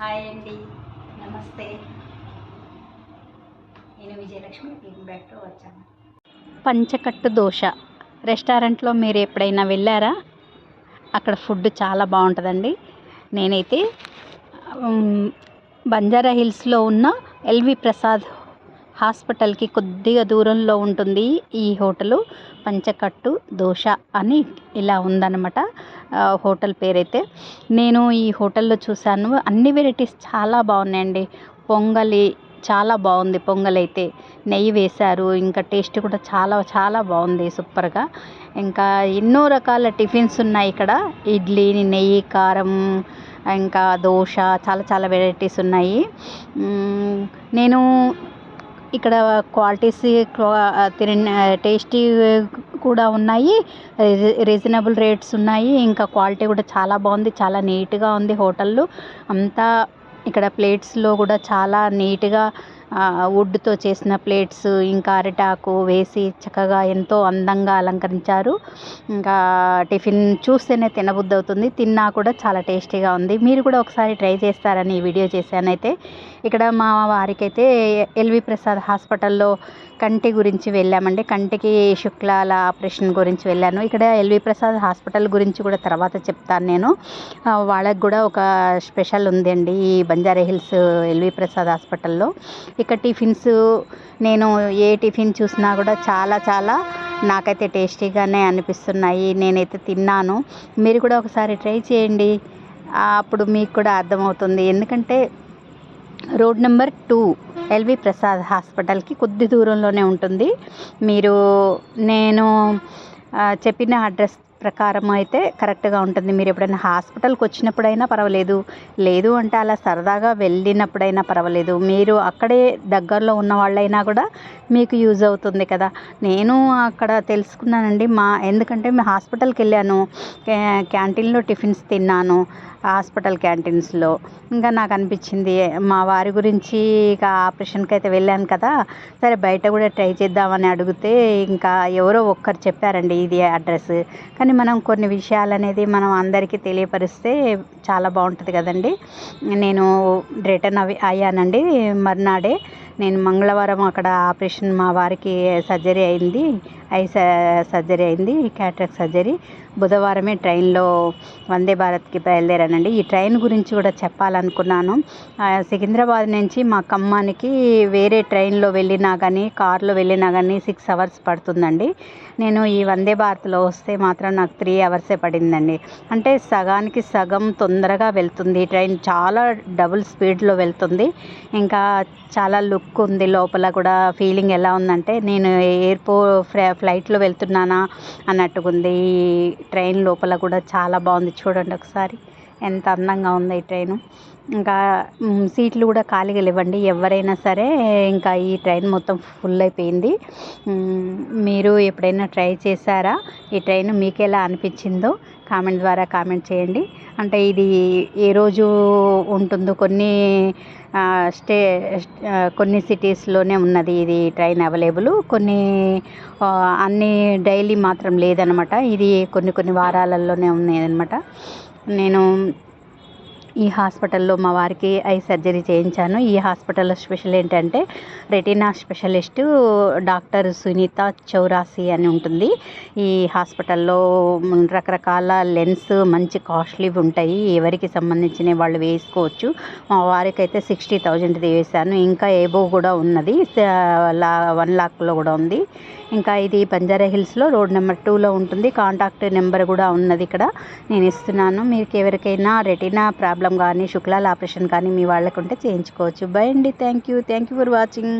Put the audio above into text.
Hi అండి. నమస్తే. నేను విజయలక్ష్మి టీమ్ బ్యాక్తో వచ్చాను. పంచకట్టు దోశ. రెస్టారెంట్లో మీరు ఎప్పుడైనా వెళ్ళారా? అక్కడ ఫుడ్ చాలా బాగుంటుందండి. నేనైతే బంజారా హిల్స్లో ఉన్న ఎల్వి ప్రసాద్ హాస్పిటల్కి కొద్దిగా దూరంలో ఉంటుంది ఈ హోటలు పంచకట్టు దోశ అని ఇలా ఉందన్నమాట. హోటల్ పేరైతే. నేను ఈ హోటల్లో చూశాను. అన్ని వెరైటీస్ చాలా బాగున్నాయండి. పొంగలి చాలా బాగుంది. పొంగల్ అయితే నెయ్యి వేశారు. ఇంకా టేస్ట్ కూడా చాలా చాలా బాగుంది సూపర్గా. ఇంకా ఎన్నో రకాల టిఫిన్స్ ఉన్నాయి ఇక్కడ. ఇడ్లీ నెయ్యి కారం ఇంకా దోశ చాలా చాలా వెరైటీస్ ఉన్నాయి. నేను ఇక్కడ క్వాలిటీస్ టేస్టీ కూడా ఉన్నాయి. రీజనబుల్ రేట్స్ ఉన్నాయి. ఇంకా క్వాలిటీ కూడా చాలా బాగుంది. చాలా నీట్గా ఉంది హోటల్లో. అంతా ఇక్కడ ప్లేట్స్లో కూడా చాలా నీట్గా వుడ్తో చేసిన ప్లేట్స్ ఇంకా అరిటాకు వేసి చక్కగా ఎంతో అందంగా అలంకరించారు. ఇంకా టిఫిన్ చూస్తేనే తినబుద్ధి అవుతుంది తిన్నా కూడా చాలా టేస్టీగా ఉంది. మీరు కూడా ఒకసారి ట్రై చేస్తారని ఈ వీడియో చేశానైతే. ఇక్కడ మా వారికైతే ఎల్వి ప్రసాద్ హాస్పిటల్లో కంటి గురించి వెళ్ళామండి. కంటికి శుక్లాల ఆపరేషన్ గురించి వెళ్ళాను. ఇక్కడ ఎల్వి ప్రసాద్ హాస్పిటల్ గురించి కూడా తర్వాత చెప్తాను నేను. వాళ్ళకు వాళ్ళకి కూడా ఒక స్పెషల్ ఉందండి ఈ బంజారా హిల్స్ ఎల్వి ప్రసాద్ హాస్పిటల్లో. ఇక టిఫిన్స్ నేను ఏ టిఫిన్ చూసినా కూడా చాలా చాలా నాకైతే టేస్టీగానే అనిపిస్తున్నాయి. నేనైతే తిన్నాను. మీరు కూడా ఒకసారి ట్రై చేయండి. అప్పుడు మీకు కూడా అర్థమవుతుంది. ఎందుకంటే road number two L V Prasad హాస్పిటల్కి కొద్ది దూరంలోనే ఉంటుంది. మీరు నేను చెప్పిన అడ్రస్ ప్రకారం అయితే కరెక్ట్గా ఉంటుంది. మీరు ఎప్పుడైనా హాస్పిటల్కి వచ్చినప్పుడైనా పర్వాలేదు. లేదు అంటే అలా సరదాగా వెళ్ళినప్పుడైనా పర్వాలేదు. మీరు అక్కడే దగ్గరలో ఉన్న వాళ్ళైనా కూడా మీకు యూజ్ అవుతుంది కదా. నేను అక్కడ తెలుసుకున్నానండి. మా ఎందుకంటే మేము హాస్పిటల్కి వెళ్ళాను. క్యాంటీన్లో టిఫిన్స్ తిన్నాను. హాస్పిటల్ క్యాంటీన్స్లో. ఇంకా నాకు అనిపించింది మా వారి గురించి ఇక ఆపరేషన్కి అయితే వెళ్ళాను కదా సరే బయట కూడా ట్రై చేద్దామని అడిగితే ఇంకా ఎవరో ఒక్కరు చెప్పారండి ఇది అడ్రస్. కానీ మనం కొన్ని విషయాలు అనేది మనం అందరికీ తెలియపరిస్తే చాలా బాగుంటుంది కదండి. నేను రిటర్న్ అవి అయ్యానండి మర్నాడే. నేను మంగళవారం అక్కడ ఆపరేషన్ మా వారికి సర్జరీ అయింది ఐ సర్జరీ అయింది క్యాట్రాక్ సర్జరీ. బుధవారమే ట్రైన్లో వందే భారత్కి బయలుదేరానండి. ఈ ట్రైన్ గురించి కూడా చెప్పాలనుకున్నాను. సికింద్రాబాద్ నుంచి మా ఖమ్మానికి వేరే ట్రైన్లో వెళ్ళినా కానీ కార్లో వెళ్ళినా కానీ సిక్స్ అవర్స్ పడుతుందండి. నేను ఈ వందే భారత్లో వస్తే మాత్రం నాకు త్రీ అవర్సే పడిందండి. అంటే సగానికి సగం తొందరగా వెళ్తుంది. ట్రైన్ చాలా డబుల్ స్పీడ్లో వెళ్తుంది. ఇంకా చాలా లుక్ ఉంది లోపల కూడా ఫీలింగ్ ఎలా ఉందంటే నేను ఎయిర్పోర్ట్ ఫ్లైట్లో వెళ్తున్నానా అన్నట్టుగా ఉంది ఈ ట్రైన్ లోపల కూడా చాలా బాగుంది చూడండి ఒకసారి. ఎంత అందంగా ఉంది ఈ ట్రైను. ఇంకా సీట్లు కూడా ఖాళీగా లేవండి. ఎవరైనా సరే ఇంకా ఈ ట్రైన్ మొత్తం ఫుల్ అయిపోయింది. మీరు ఎప్పుడైనా ట్రై చేశారా? ఈ ట్రైన్ మీకు ఎలా అనిపించిందో కామెంట్ ద్వారా కామెంట్ చేయండి. అంటే ఇది ఏ రోజు ఉంటుందో కొన్ని స్టే కొన్ని సిటీస్లోనే ఉన్నది ఇది ట్రైన్ అవైలబుల్. కొన్ని అన్ని డైలీ మాత్రం లేదనమాట. ఇది కొన్ని కొన్ని వారాలలోనే ఉన్నాయి అనమాట నేను ఈ హాస్పిటల్లో మా వారికి ఐ సర్జరీ చేయించాను. ఈ హాస్పిటల్లో స్పెషల్ ఏంటంటే retina specialist doctor Sunitha Chaurasi అని ఉంటుంది. ఈ హాస్పిటల్లో రకరకాల లెన్స్ మంచి కాస్ట్లీ ఉంటాయి. ఎవరికి సంబంధించిన వాళ్ళు వేసుకోవచ్చు. మా వారికి అయితే సిక్స్టీ థౌజండ్ది వేశాను. ఇంకా ఏబో కూడా ఉన్నది. లా వన్ లాక్లో కూడా ఉంది. ఇంకా ఇది బంజారా హిల్స్లో రోడ్ నెంబర్ టూలో ఉంటుంది. కాంటాక్ట్ నెంబర్ కూడా ఉన్నది ఇక్కడ. నేను ఇస్తున్నాను. మీకు ఎవరికైనా రెటీనా ప్రాబ్లం కానీ శుక్లాల ఆపరేషన్ కానీ మీ వాళ్ళకుంటే చేయించుకోవచ్చు. బై అండి. Thank you. Thank you for watching.